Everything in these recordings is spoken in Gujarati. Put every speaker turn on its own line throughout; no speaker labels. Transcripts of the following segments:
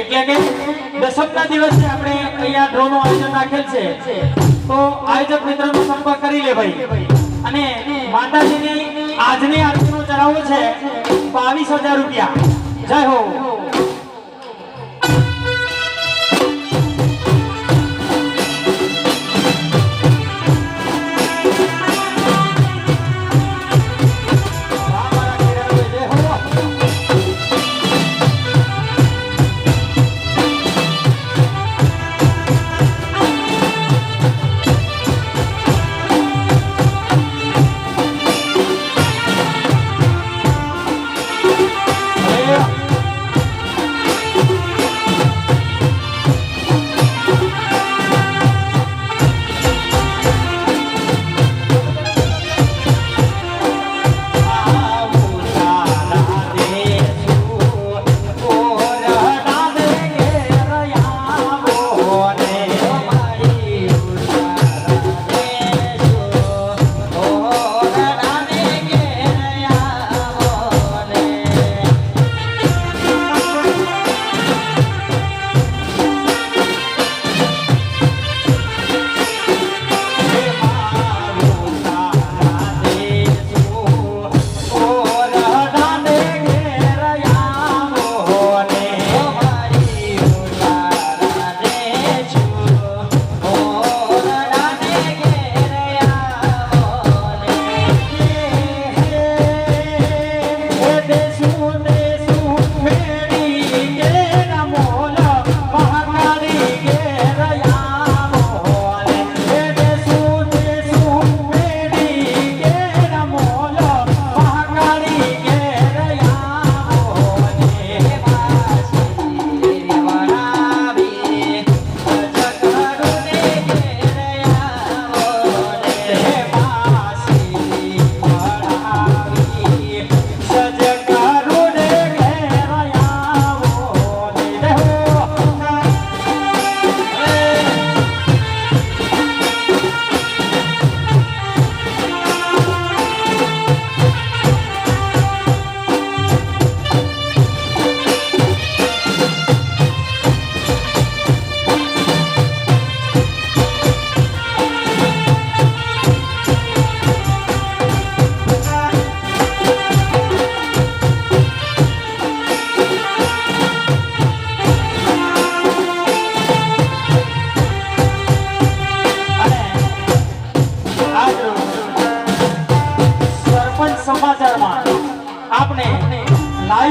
એટલે કે દશમના દિવસે આપણે અહીંયા ડ્રોનું આયોજન રાખેલ છે. તો આયોજક મિત્રનો સંપર્ક કરી લે ભાઈ. અને માતાજીની આજની આજનો ચરાવો છે. બાવીસ હજાર રૂપિયા. જય હો.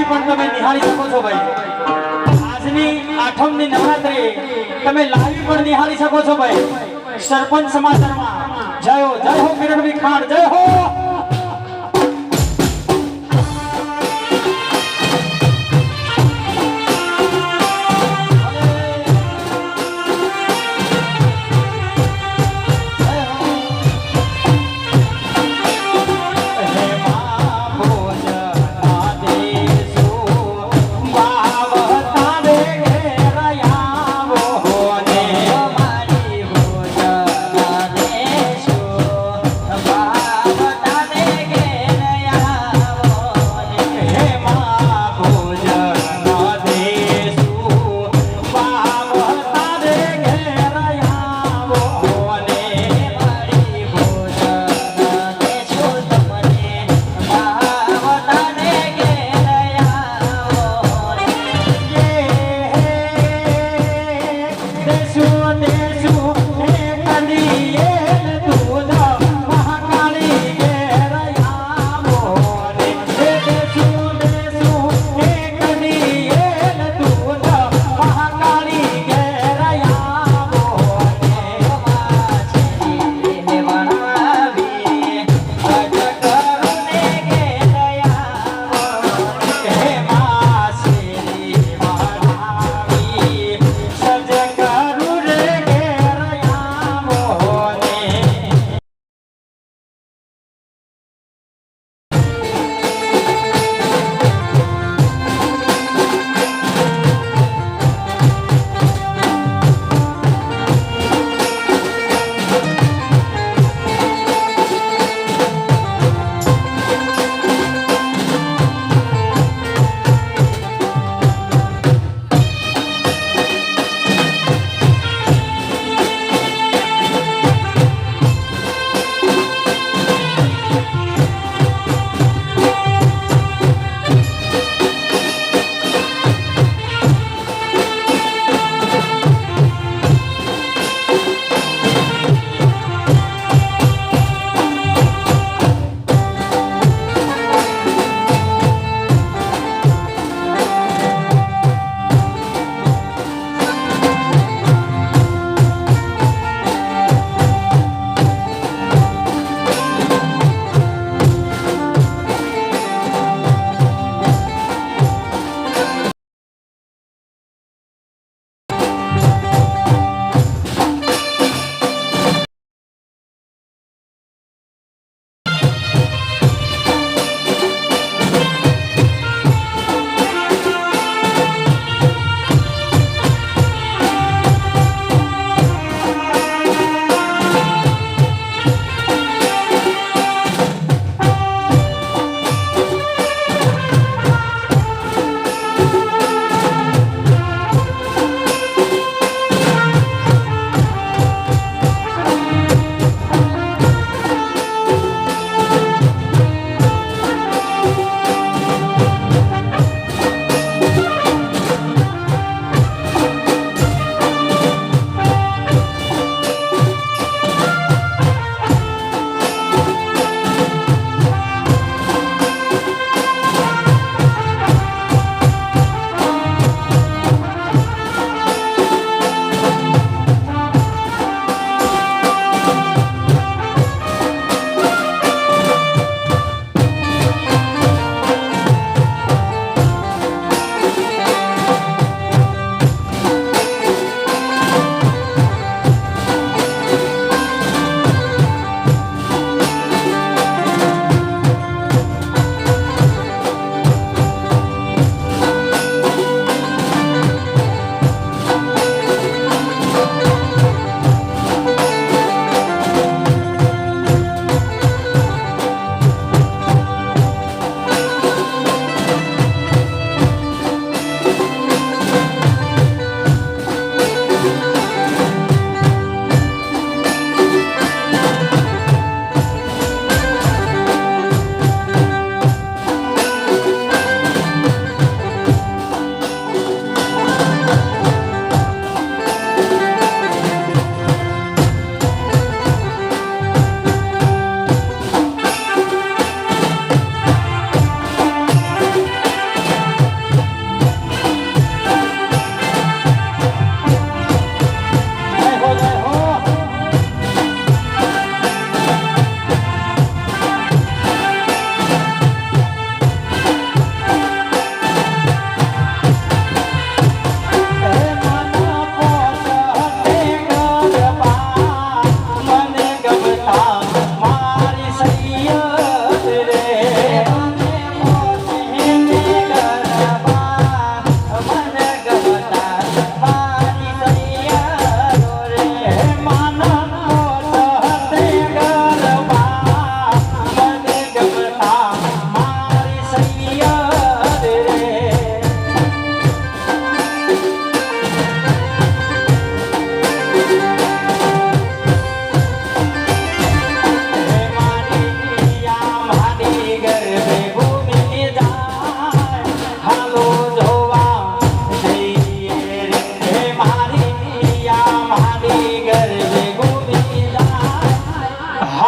પણ તમે નિહાળી શકો છો ભાઈ. આજની આઠમની નવરાત્રી તમે લાઈવ પણ નિહાળી શકો છો ભાઈ. સરપંચ સમાચારમાં જય હો જય હો કિરણભાઈ ખાન જય હો!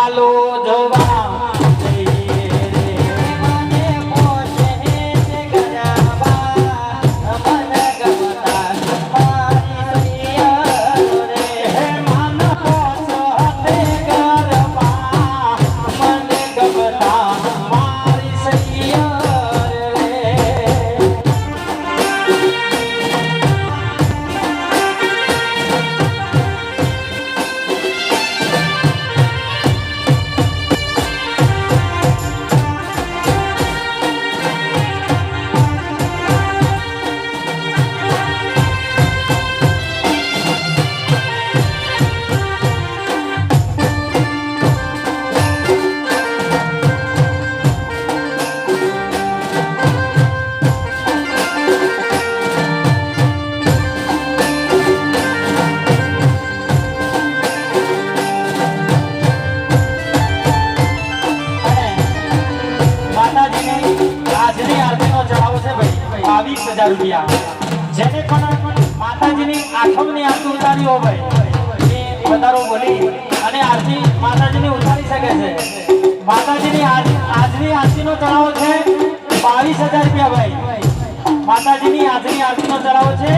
আলো জবা હજાર રૂપિયા જેને પણ માતાજીની આઠમની આરતી ઉતારી હોય, એ વધારો બોલી અને આરતી માતાજીની ઉતારી શકે છે. માતાજીની આજ- આજની આરતીનો ચઢાવો છે બાવીસ હજાર રૂપિયા ભાઈ. માતાજીની આજની આરતીનો ચઢાવો છે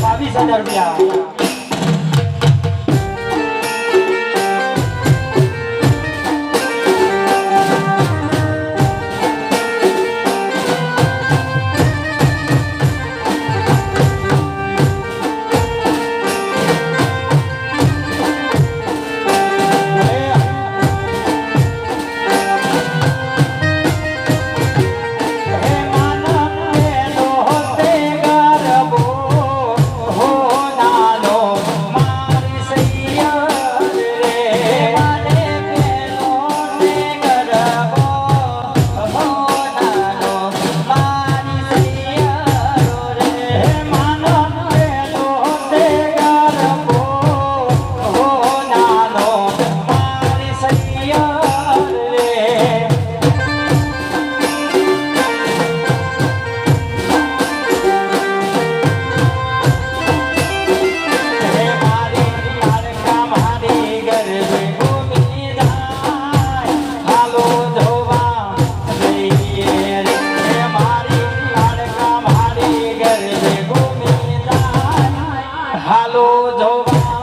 બાવીસ હજાર રૂપિયા. जो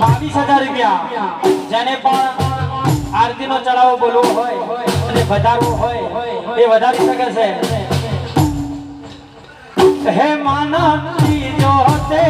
બાવીસ હજાર રૂપિયા. જેને પણ આરતી નો ચડાવો બોલવો હોય અને વધારવો હોય, એ વધારી શકે છે. હે માનવ, જો તે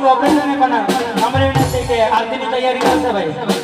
હું ઓપરેશન પણ અમરેલી આરતીની તૈયારી કરશે ભાઈ.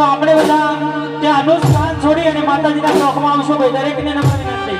તો આપણે બધા ત્યાંનું સ્થાન છોડી અને માતાજીના શોખમાં આવશો ભાઈ. દરેકને નમ્ર વિનંતી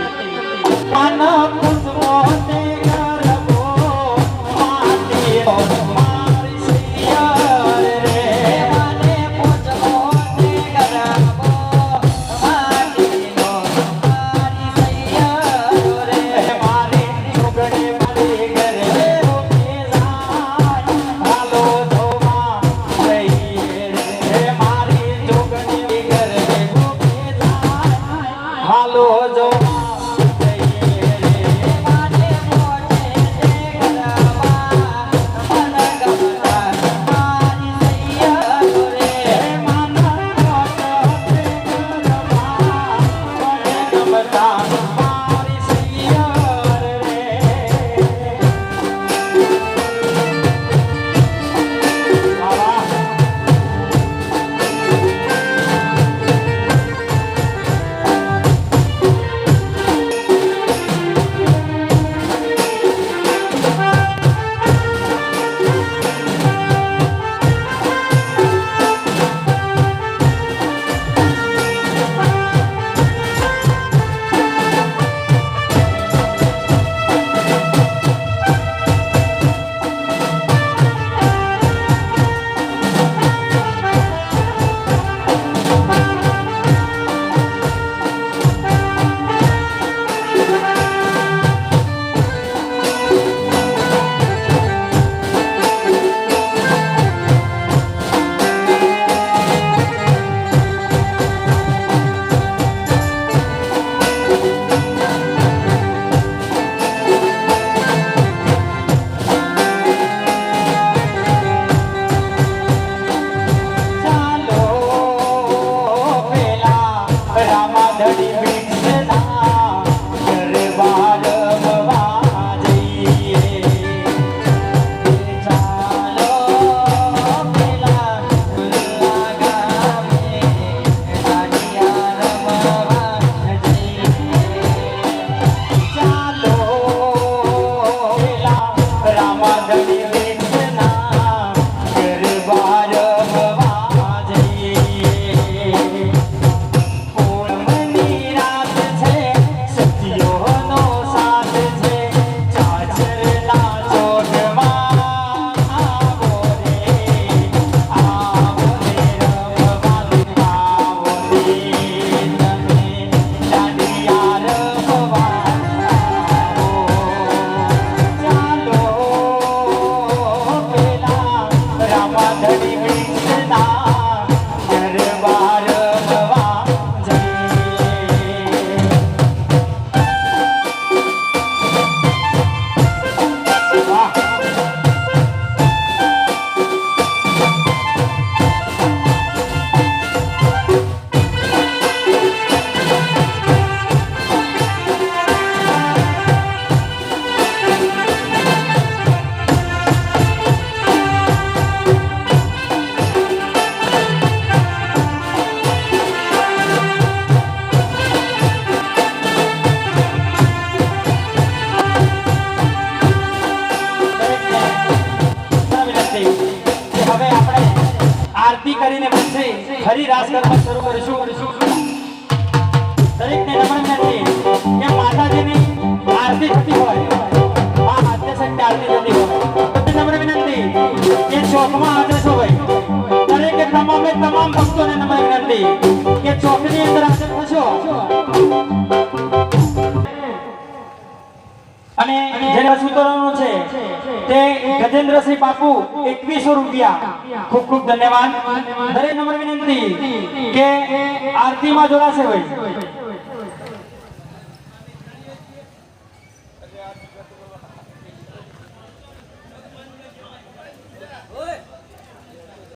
નરેન્દ્રસિંહ બાપુ એકવીસો રૂપિયા ખૂબ ખૂબ ધન્યવાદ દરેક નંબર વિનંતી કે આરતીમાં જોડાશે ભાઈ